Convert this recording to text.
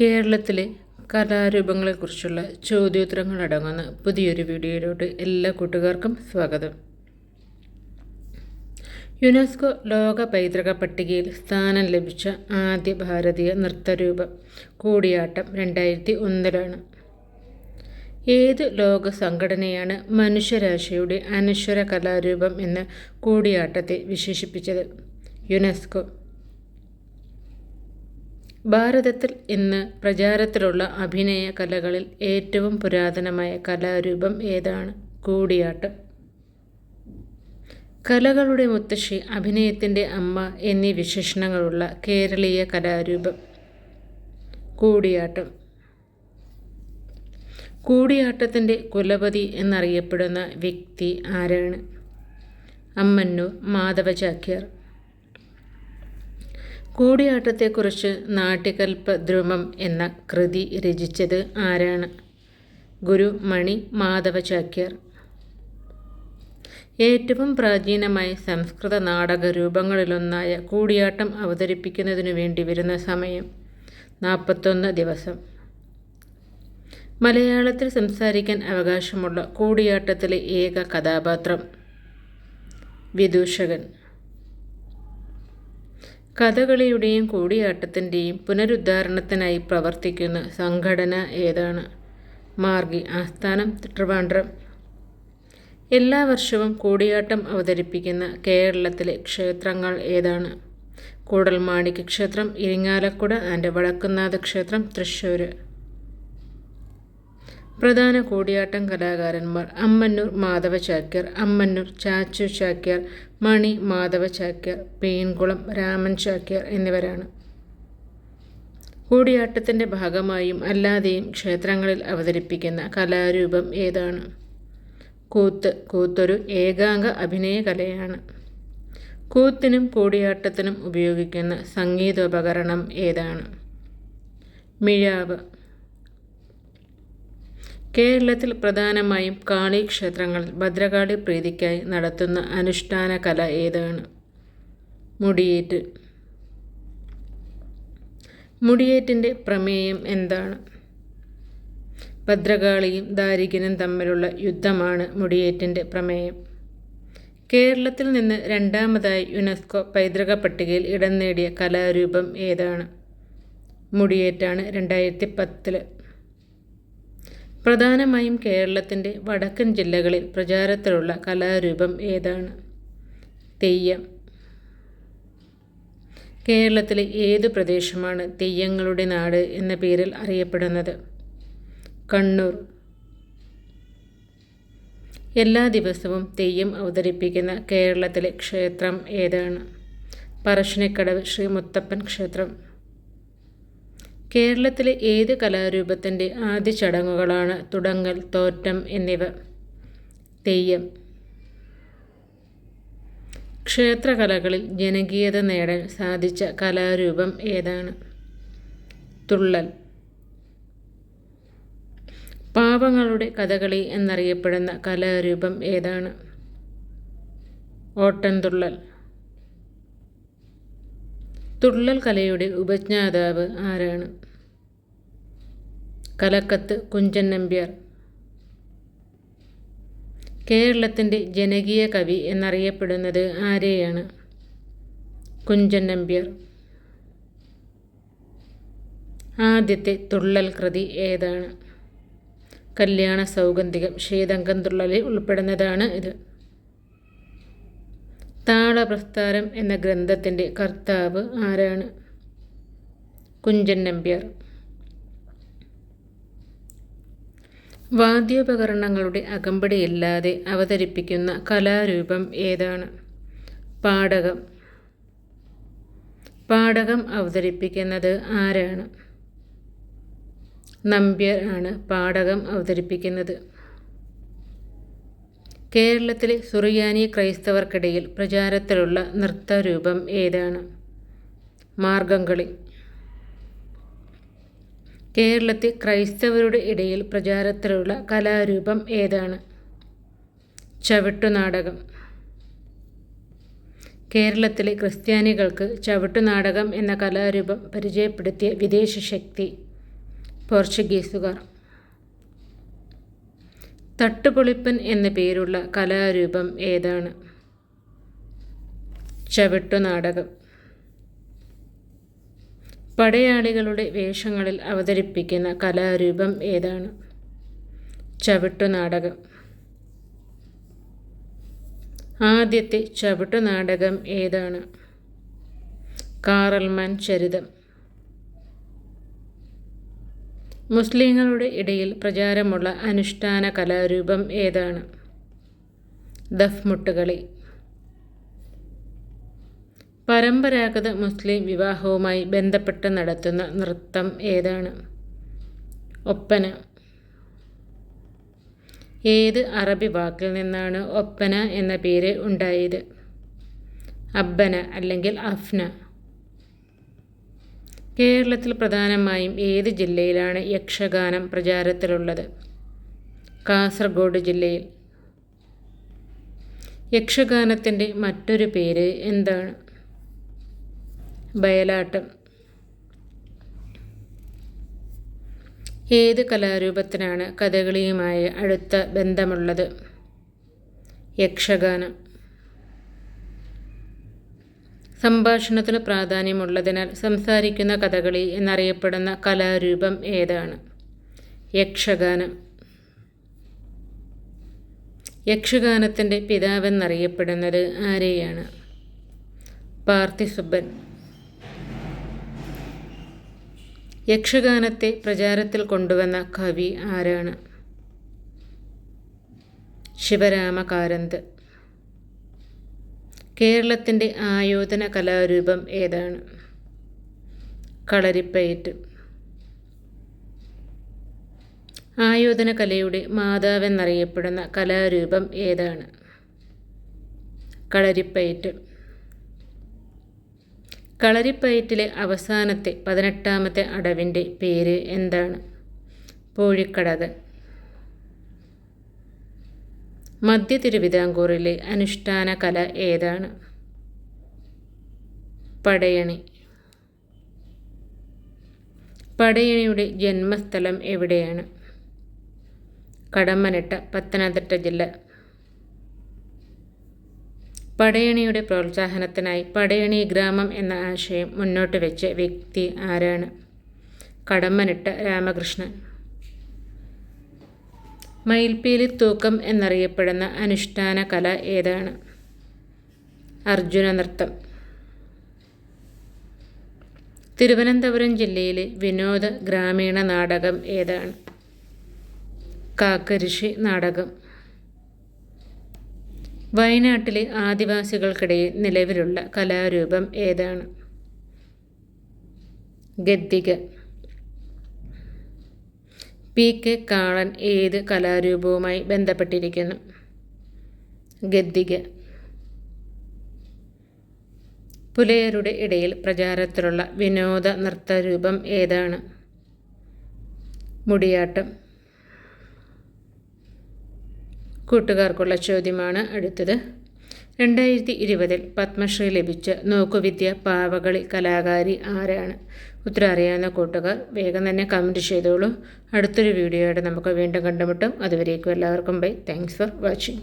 കേരളത്തിലെ കലാരൂപങ്ങളെക്കുറിച്ചുള്ള ചോദ്യോത്തരങ്ങൾ അടങ്ങുന്ന പുതിയൊരു വീഡിയോയിലോട്ട് എല്ലാ കൂട്ടുകാർക്കും സ്വാഗതം. യുനെസ്കോ ലോക പൈതൃക പട്ടികയിൽ സ്ഥാനം ലഭിച്ച ആദ്യ ഭാരതീയ നൃത്തരൂപം കൂടിയാട്ടം രണ്ടായിരത്തി ഒന്നിലാണ് ഏത് ലോക സംഘടനയാണ് മനുഷ്യരാശിയുടെ അനശ്വര കലാരൂപം എന്ന് കൂടിയാട്ടത്തെ വിശേഷിപ്പിച്ചത്? യുനെസ്കോ ഭാരതത്തിൽ ഇന്ന് പ്രചാരത്തിലുള്ള അഭിനയ കലകളിൽ ഏറ്റവും പുരാതനമായ കലാരൂപം ഏതാണ്? കൂടിയാട്ടം. കലകളുടെ മുത്തശ്ശി അഭിനയത്തിന്റെ അമ്മ എന്നീ വിശേഷണങ്ങളുള്ള കേരളീയ കലാരൂപം. കൂടിയാട്ടം. കൂടിയാട്ടത്തിന്റെ കുലപതി എന്നറിയപ്പെടുന്ന വ്യക്തി ആരാണ്? അമ്മന്നൂർ മാധവ ചാക്യാർ കൂടിയാട്ടത്തെക്കുറിച്ച് നാട്യകൽപദ്രുമം എന്ന കൃതി രചിച്ചത് ആരാണ്? ഗുരു മണി മാധവചാക്യർ. ഏറ്റവും പ്രാചീനമായ സംസ്കൃത നാടക രൂപങ്ങളിലൊന്നായ കൂടിയാട്ടം അവതരിപ്പിക്കുന്നതിനു വേണ്ടി വരുന്ന സമയം നാൽപ്പത്തൊന്ന് ദിവസം. മലയാളത്തിൽ സംസാരിക്കാൻ അവകാശമുള്ള കൂടിയാട്ടത്തിലെ ഏക കഥാപാത്രം വിദൂഷകൻ. കഥകളിയുടെയും കൂടിയാട്ടത്തിന്റെയും പുനരുദ്ധാരണത്തിനായി പ്രവർത്തിക്കുന്ന സംഘടന ഏതാണ്? മാർഗി ആസ്ഥാനം ട്രിവാൻഡ്രം എല്ലാ വർഷവും കൂടിയാട്ടം അവതരിപ്പിക്കുന്ന കേരളത്തിലെ ക്ഷേത്രങ്ങൾ ഏതാണ്? കൂടൽമാണിക്യ ക്ഷേത്രം ഇരിങ്ങാലക്കുട ആൻഡ് വടക്കുന്നാഥ ക്ഷേത്രം തൃശ്ശൂർ പ്രധാന കൂടിയാട്ടം കലാകാരന്മാർ അമ്മന്നൂർ മാധവ ചാക്യർ അമ്മന്നൂർ ചാച്ചു ചാക്യർ മണി മാധവ ചാക്യർ പേൻകുളം രാമൻ ചാക്യർ എന്നിവരാണ്. കൂടിയാട്ടത്തിന്റെ ഭാഗമായും അല്ലാതെയും ക്ഷേത്രങ്ങളിൽ അവതരിപ്പിക്കുന്ന കലാരൂപം ഏതാണ്? കൂത്ത്. കൂത്തൊരു ഏകാംഗ അഭിനയ കലയാണ്. കൂത്തിനും കൂടിയാട്ടത്തിനും ഉപയോഗിക്കുന്ന സംഗീതോപകരണം ഏതാണ്? മിഴാവ്. കേരളത്തിൽ പ്രധാനമായും കാളി ക്ഷേത്രങ്ങളിൽ ഭദ്രകാളി പ്രീതിക്കായി നടത്തുന്ന അനുഷ്ഠാന കല ഏതാണ്? മുടിയേറ്റ്. മുടിയേറ്റിന്റെ പ്രമേയം എന്താണ്? ഭദ്രകാളിയും ദാരികനും തമ്മിലുള്ള യുദ്ധമാണ് മുടിയേറ്റിന്റെ പ്രമേയം. കേരളത്തിൽ നിന്ന് രണ്ടാമതായി യുനെസ്കോ പൈതൃക പട്ടികയിൽ ഇടം നേടിയ കലാരൂപം ഏതാണ്? മുടിയേറ്റാണ് രണ്ടായിരത്തി പത്തിൽ പ്രധാനമായും കേരളത്തിന്റെ വടക്കൻ ജില്ലകളിൽ പ്രചാരത്തിലുള്ള കലാരൂപം ഏതാണ്? തെയ്യം. കേരളത്തിലെ ഏത് പ്രദേശമാണ് തെയ്യങ്ങളുടെ നാട് എന്ന പേരിൽ അറിയപ്പെടുന്നത്? കണ്ണൂർ. എല്ലാ ദിവസവും തെയ്യം അവതരിപ്പിക്കുന്ന കേരളത്തിലെ ക്ഷേത്രം ഏതാണ്? പറശ്ശിനിക്കടവ് ശ്രീ മുത്തപ്പൻ ക്ഷേത്രം. കേരളത്തിലെ ഏത് കലാരൂപത്തിന്റെ ആദ്യ ചടങ്ങുകളാണ് തുടങ്ങൽ തോറ്റം എന്നിവ? തെയ്യം. ക്ഷേത്രകലകളിൽ ജനകീയത നേടാൻ സാധിച്ച കലാരൂപം ഏതാണ്? തുള്ളൽ. പാവങ്ങളുടെ കഥകളി എന്നറിയപ്പെടുന്ന കലാരൂപം ഏതാണ്? ഓട്ടൻതുള്ളൽ തുള്ളൽ കലയുടെ ഉപജ്ഞാതാവ് ആരാണ്? കലക്കത്ത് കുഞ്ചൻ നമ്പ്യാർ. കേരളത്തിന്റെ ജനകീയ കവി എന്നറിയപ്പെടുന്നത് ആരെയാണ്? കുഞ്ചൻ നമ്പ്യാർ. ആദ്യത്തെ തുള്ളൽ കൃതി ഏതാണ്? കല്യാണ സൗഗന്ധികം ശ്രീതങ്കം തുള്ളലിൽ ഉൾപ്പെടുന്നതാണ് ഇത്. താളപ്രസ്ഥാരം എന്ന ഗ്രന്ഥത്തിന്റെ കർത്താവ് ആരാണ്? കുഞ്ചൻ നമ്പ്യാർ. വാദ്യോപകരണങ്ങളുടെ അകമ്പടിയില്ലാതെ അവതരിപ്പിക്കുന്ന കലാരൂപം ഏതാണ്? പാടകം. പാടകം അവതരിപ്പിക്കുന്നത് ആരാണ്? നമ്പ്യർ ആണ് പാടകം അവതരിപ്പിക്കുന്നത്. കേരളത്തിലെ സുറിയാനി ക്രൈസ്തവർക്കിടയിൽ പ്രചാരത്തിലുള്ള നൃത്തരൂപം ഏതാണ്? മാർഗംകളി. കേരളത്തിൽ ക്രൈസ്തവരുടെ ഇടയിൽ പ്രചാരത്തിലുള്ള കലാരൂപം ഏതാണ്? ചവിട്ടുനാടകം. കേരളത്തിലെ ക്രിസ്ത്യാനികൾക്ക് ചവിട്ടുനാടകം എന്ന കലാരൂപം പരിചയപ്പെടുത്തിയ വിദേശ ശക്തി പോർച്ചുഗീസുകാർ. തട്ടുപൊളിപ്പൻ എന്ന പേരുള്ള കലാരൂപം ഏതാണ്? ചവിട്ടുനാടകം പടയാളികളുടെ വേഷങ്ങളിൽ അവതരിപ്പിക്കുന്ന കലാരൂപം ഏതാണ്? ചവിട്ടുനാടകം ആദ്യത്തെ ചവിട്ടുനാടകം ഏതാണ്? കാറൽമാൻ ചരിതം. മുസ്ലിങ്ങളുടെ ഇടയിൽ പ്രചാരമുള്ള അനുഷ്ഠാന കലാരൂപം ഏതാണ്? ദഫ് ദഫ്മുട്ടുകളി. പരമ്പരാഗത മുസ്ലിം വിവാഹവുമായി ബന്ധപ്പെട്ട് നടത്തുന്ന നൃത്തം ഏതാണ്? ഒപ്പന. ഏത് അറബി വാക്കിൽ നിന്നാണ് ഒപ്പന എന്ന പേര് ഉണ്ടായത്? അബ്ബന അല്ലെങ്കിൽ അഫ്ന. കേരളത്തിൽ പ്രധാനമായും ഏത് ജില്ലയിലാണ് യക്ഷഗാനം പ്രചാരത്തിലുള്ളത്? കാസർഗോഡ് ജില്ലയിൽ. യക്ഷഗാനത്തിന്റെ മറ്റൊരു പേര് എന്താണ്? ബയലാട്ടം ഏത് കലാരൂപത്തിനാണ് കഥകളിയുമായി അടുത്ത ബന്ധമുള്ളത്? യക്ഷഗാനം. സംഭാഷണത്തിന് പ്രാധാന്യമുള്ളതിനാൽ സംസാരിക്കുന്ന കഥകളി എന്നറിയപ്പെടുന്ന കലാരൂപം ഏതാണ്? യക്ഷഗാനം. യക്ഷഗാനത്തിന്റെ പിതാവെന്നറിയപ്പെടുന്നത് ആരെയാണ്? പാർത്ഥിസുബ്ബൻ. യക്ഷഗാനത്തെ പ്രചാരത്തിൽ കൊണ്ടുവന്ന കവി ആരാണ്? ശിവരാമ കാരന്ത് കേരളത്തിന്റെ ആയോധന കലാരൂപം ഏതാണ്? കളരിപ്പയറ്റ്. ആയോധന കലയുടെ മാതാവെന്നറിയപ്പെടുന്ന കലാരൂപം ഏതാണ്? കളരിപ്പയറ്റ്. കളരിപ്പയറ്റിലെ അവസാനത്തെ പതിനെട്ടാമത്തെ അടവിന്റെ പേര് എന്താണ്? പൂഴിക്കടകൻ മധ്യ തിരുവിതാംകൂറിലെ അനുഷ്ഠാന കല ഏതാണ്? പടയണി. പടയണിയുടെ ജന്മസ്ഥലം എവിടെയാണ്? കടമ്മനിട്ട പത്തനംതിട്ട ജില്ല. പടയണിയുടെ പ്രോത്സാഹനത്തിനായി പടയണി ഗ്രാമം എന്ന ആശയം മുന്നോട്ട് വെച്ച വ്യക്തി ആരാണ്? കടമ്മനിട്ട രാമകൃഷ്ണൻ. മയിൽപ്പീലി തൂക്കം എന്നറിയപ്പെടുന്ന അനുഷ്ഠാന കല ഏതാണ്? അർജുന നൃത്തം തിരുവനന്തപുരം ജില്ലയിലെ വിനോദ ഗ്രാമീണ നാടകം ഏതാണ്? കാക്കരിഷി നാടകം. വയനാട്ടിലെ ആദിവാസികൾക്കിടയിൽ നിലവിലുള്ള കലാരൂപം ഏതാണ്? ഗദ്ദിക. പി കെ കാളൻ ഏത് കലാരൂപവുമായി ബന്ധപ്പെട്ടിരിക്കുന്നു? ഗദ്ദിക. പുലയരുടെ ഇടയിൽ പ്രചാരത്തിലുള്ള വിനോദ നൃത്തരൂപം ഏതാണ്? മുടിയാട്ടം. കൂട്ടുകാർക്കുള്ള ചോദ്യമാണ് അടുത്തത്. രണ്ടായിരത്തി ഇരുപതിൽ പത്മശ്രീ ലഭിച്ച നോക്കുവിദ്യ പാവകളി കലാകാരി ആരാണ്? ഉത്തരം അറിയാവുന്ന കൂട്ടുകാർ വേഗം തന്നെ കമന്റ് ചെയ്തോളൂ. അടുത്തൊരു വീഡിയോയുടെ നമുക്ക് വീണ്ടും കണ്ടുമുട്ടും. അതുവരേക്കും എല്ലാവർക്കും ബൈ താങ്ക്സ് ഫോർ വാച്ചിങ്